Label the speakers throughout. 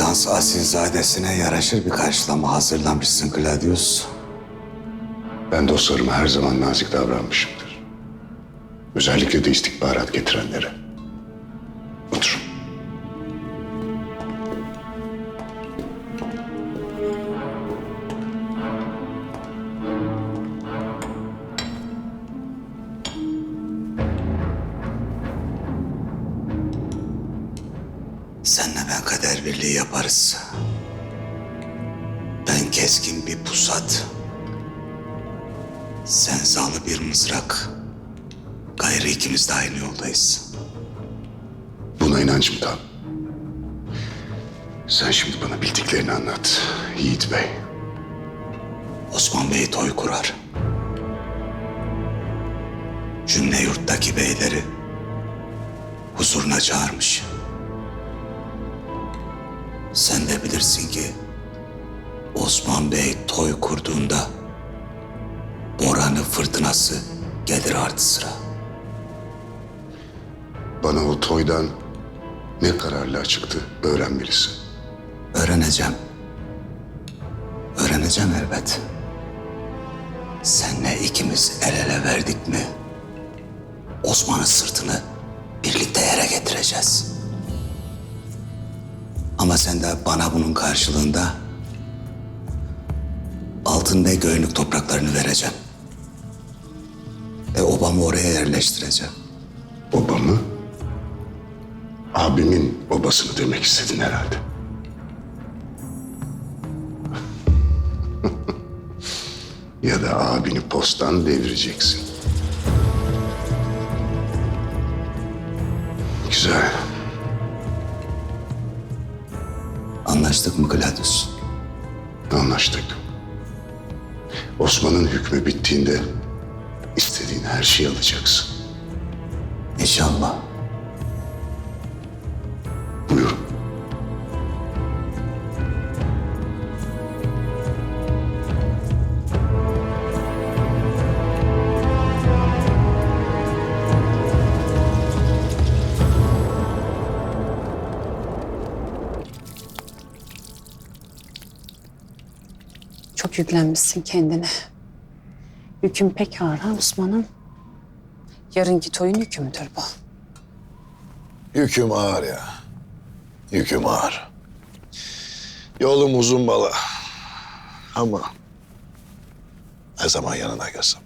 Speaker 1: Bizans asilzadesine yaraşır bir karşılama hazırlamışsın Gladius.
Speaker 2: Ben dostlarıma her zaman nazik davranmışımdır. Özellikle de istihbarat getirenlere.
Speaker 1: Senle ben kader birliği yaparız. Ben keskin bir pusat. Sen zalı bir mızrak. Gayrı ikimiz de aynı yoldayız.
Speaker 2: Buna inancım tam. Sen şimdi bana bildiklerini anlat Yiğit Bey.
Speaker 1: Osman Bey toy kurar. Cümle yurttaki beyleri huzuruna çağırmış. Sen de bilirsin ki Osman Bey toy kurduğunda boranı fırtınası gelir artı sıra.
Speaker 2: Bana o toydan ne kararla çıktı öğrenmelisin.
Speaker 1: Öğreneceğim. Öğreneceğim elbet. Senle ikimiz el ele verdik mi? Osman'ın sırtını birlikte yere getireceğiz. Ama sen de bana bunun karşılığında altın ve göynük topraklarını vereceğim. Ve obamı oraya yerleştireceğim.
Speaker 2: Babamı, abimin babasını demek istedin herhalde. ya da abini postan devireceksin. Güzel.
Speaker 1: Anlaştık mı Gladius?
Speaker 2: Anlaştık. Osman'ın hükmü bittiğinde istediğin her şeyi alacaksın.
Speaker 1: İnşallah.
Speaker 2: Buyurun.
Speaker 3: Çok yüklenmişsin kendine. Yükün pek ağır ha Osman'ım. Yarınki toyun yükü müdür bu?
Speaker 4: Yüküm ağır ya. Yüküm ağır. Yolum uzun bala. Ama ne zaman yanına gelsem,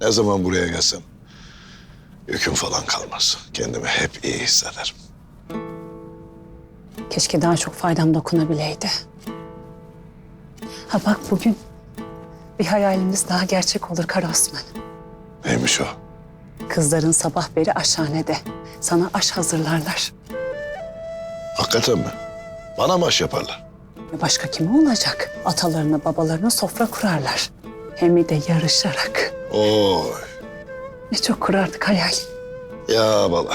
Speaker 4: ne zaman buraya gelsem yüküm falan kalmaz. Kendimi hep iyi hissederim.
Speaker 3: Keşke daha çok faydam dokunabileydi. Ha bak bugün bir hayalimiz daha gerçek olur Kara Osman.
Speaker 4: Neymiş o?
Speaker 3: Kızların sabah beri aşhanede. Sana aş hazırlarlar.
Speaker 4: Hakikaten mi? Bana mı aş yaparlar?
Speaker 3: Ya Başka kim olacak? Atalarına babalarına sofra kurarlar. Hem de yarışarak.
Speaker 4: Oy.
Speaker 3: Ne çok kurardık hayal.
Speaker 4: Ya bala.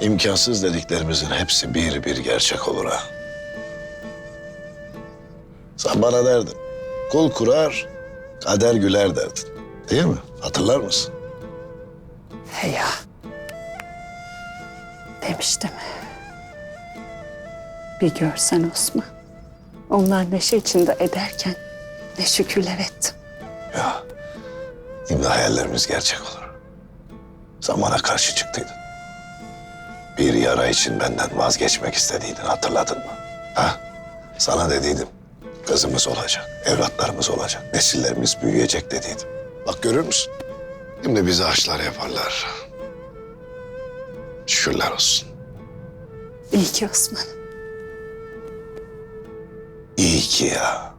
Speaker 4: İmkansız dediklerimizin hepsi bir bir gerçek olur ha. Sen bana derdin. Kul kurar, kader güler derdin. Değil mi? Hatırlar mısın?
Speaker 3: He ya. Demiştim. Bir görsen Osman. Onlar neşe içinde ederken ne şükürler ettim.
Speaker 4: Ya. Şimdi hayallerimiz gerçek olur. Bana karşı çıktıydın. Bir yara için benden vazgeçmek istediydin hatırladın mı? Ha? Sana dediydim. Kızımız olacak, evlatlarımız olacak, nesillerimiz büyüyecek dediydim. Bak görür müsün? Şimdi bize aşlar yaparlar. Şükürler olsun.
Speaker 3: İyi ki Osman.
Speaker 4: İyi ki ya.